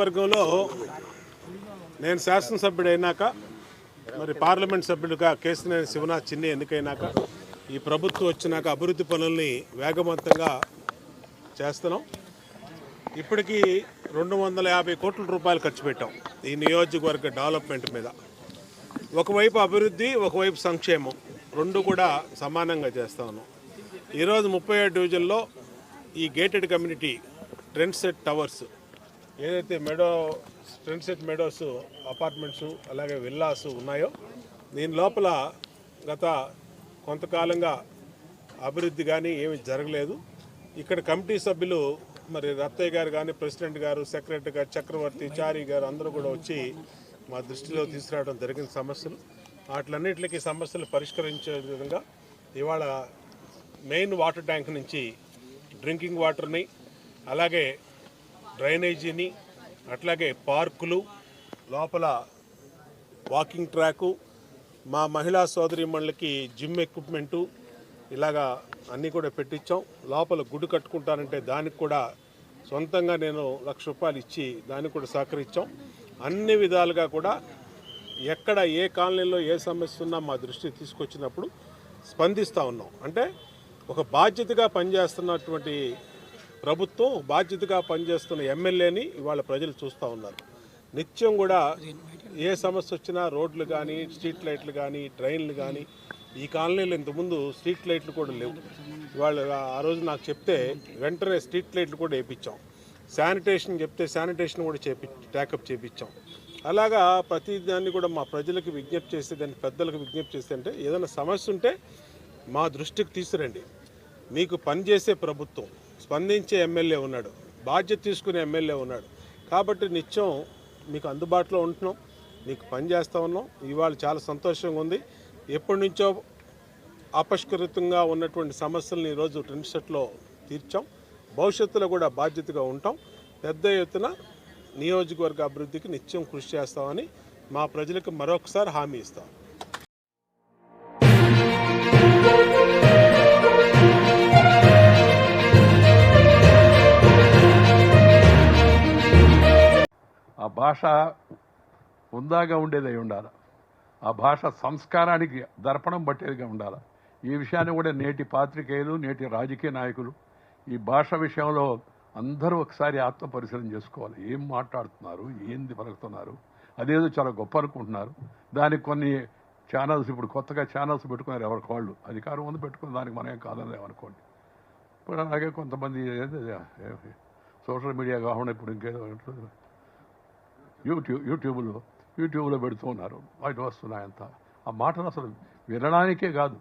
వర్గంలో నేను శాసనసభ్యుడు అయినాక మరి పార్లమెంట్ సభ్యుడిగా కేసినేని శివనాథ్ చిన్ని ఎన్నికైనాక ఈ ప్రభుత్వం వచ్చినాక అభివృద్ధి పనుల్ని వేగవంతంగా చేస్తున్నాం. ఇప్పటికీ రెండు వందల యాభై కోట్ల రూపాయలు ఖర్చు పెట్టాం ఈ నియోజకవర్గ డెవలప్మెంట్ మీద. ఒకవైపు అభివృద్ధి ఒకవైపు సంక్షేమం రెండు కూడా సమానంగా చేస్తా ఉన్నాం. ఈరోజు ముప్పై ఏడు డివిజన్లో ఈ gated community trend set towers ఏదైతే meadow trend set meadows apartments అలాగే విల్లాస్ ఉన్నాయో దీని లోపల గత కొంతకాలంగా అభివృద్ధి కానీ ఏమీ జరగలేదు. ఇక్కడ కమిటీ సభ్యులు మరి రత్తయ్య గారు కానీ ప్రెసిడెంట్ గారు సెక్రటరీ గారు చక్రవర్తి చారి గారు అందరూ కూడా వచ్చి మా దృష్టిలో తీసుకురావడం జరిగిన సమస్యలు. వాటిలన్నింటికి సమస్యలు పరిష్కరించే విధంగా ఇవాళ మెయిన్ వాటర్ ట్యాంక్ నుంచి డ్రింకింగ్ వాటర్ని అలాగే డ్రైనేజీని అట్లాగే పార్కులు లోపల వాకింగ్ ట్రాకు మా మహిళా సోదరిమణులకి జిమ్ ఎక్విప్మెంటు ఇలాగా అన్నీ కూడా పెట్టించాం. లోపల గుడి కట్టుకుంటానంటే దానికి కూడా సొంతంగా నేను లక్ష రూపాయలు ఇచ్చి దానికి కూడా సహకరించాం. అన్ని విధాలుగా కూడా ఎక్కడ ఏ కాలనీలో ఏ సమస్య ఉన్నా మా దృష్టికి తీసుకొచ్చినప్పుడు స్పందిస్తూ ఉన్నాం. అంటే ఒక బాధ్యతగా పనిచేస్తున్నటువంటి ప్రభుత్వం బాధ్యతగా పనిచేస్తున్న ఎమ్మెల్యేని ఇవాళ ప్రజలు చూస్తూ ఉన్నారు. నిత్యం కూడా ఏ సమస్య వచ్చినా రోడ్లు కానీ స్ట్రీట్ లైట్లు కానీ ట్రైన్లు కానీ ఈ కాలనీలో ఇంతకుముందు స్ట్రీట్ లైట్లు కూడా లేవు. ఇవాళ ఆ రోజు నాకు చెప్తే వెంటనే స్ట్రీట్ లైట్లు కూడా వేయించాం శానిటేషన్ చెప్తే శానిటేషన్ కూడా చేపి ట్యాకప్ చేపించాం. అలాగా ప్రతి దాన్ని కూడా మా ప్రజలకు విజ్ఞప్తి చేస్తే దాన్ని పెద్దలకు విజ్ఞప్తి చేస్తే అంటే ఏదైనా సమస్య ఉంటే మా దృష్టికి తీసుకురండి. మీకు పనిచేసే ప్రభుత్వం స్పందించే ఎమ్మెల్యే ఉన్నాడు. బాధ్యత తీసుకునే ఎమ్మెల్యే ఉన్నాడు. కాబట్టి నిత్యం మీకు అందుబాటులో ఉంటున్నాం. మీకు పని చేస్తూ ఉన్నాం. ఇవాళ చాలా సంతోషంగా ఉంది. ఎప్పటి నుంచో అపష్కృతంగా ఉన్నటువంటి సమస్యలను ఈరోజు ట్రెండ్ సెట్లో తీర్చాం. భవిష్యత్తులో కూడా బాధ్యతగా ఉంటాం. పెద్ద ఎత్తున నియోజకవర్గ అభివృద్ధికి నిత్యం కృషి చేస్తామని మా ప్రజలకు మరొకసారి హామీ ఇస్తాం. భాష ఉందాగా ఉండేది అయి ఉండాలి. ఆ భాష సంస్కారానికి దర్పణం పట్టేదిగా ఉండాలి. ఈ విషయాన్ని కూడా నేటి పాత్రికేయులు నేటి రాజకీయ నాయకులు ఈ భాష విషయంలో అందరూ ఒకసారి ఆత్మ పరిశీలన చేసుకోవాలి. ఏం మాట్లాడుతున్నారు? ఏంది పలుకుతున్నారు? అదేదో చాలా గొప్ప అనుకుంటున్నారు. దానికి కొన్ని ఛానల్స్ ఇప్పుడు కొత్తగా ఛానల్స్ పెట్టుకున్నారు ఎవరికి వాళ్ళు. అధికారం ఉంది పెట్టుకుని దానికి మనం ఏం కాదని అనుకోండి. ఇప్పుడు అలాగే కొంతమంది సోషల్ మీడియా కాకుండా ఇప్పుడు ఇంకేదో యూట్యూబ్ యూట్యూబ్లో యూట్యూబ్లో పెడుతూ ఉన్నారు. వాటి వస్తున్నాయంత ఆ మాటలు అసలు వినడానికే కాదు.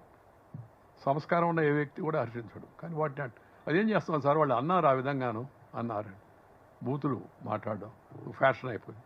సంస్కారం ఉన్న ఏ వ్యక్తి కూడా హర్షించడు. కానీ వాటిని అదేం చేస్తున్నాం సార్? వాళ్ళు అన్నారు ఆ విధంగాను అన్నారు. బూతులు మాట్లాడడం ఫ్యాషన్ అయిపోయింది.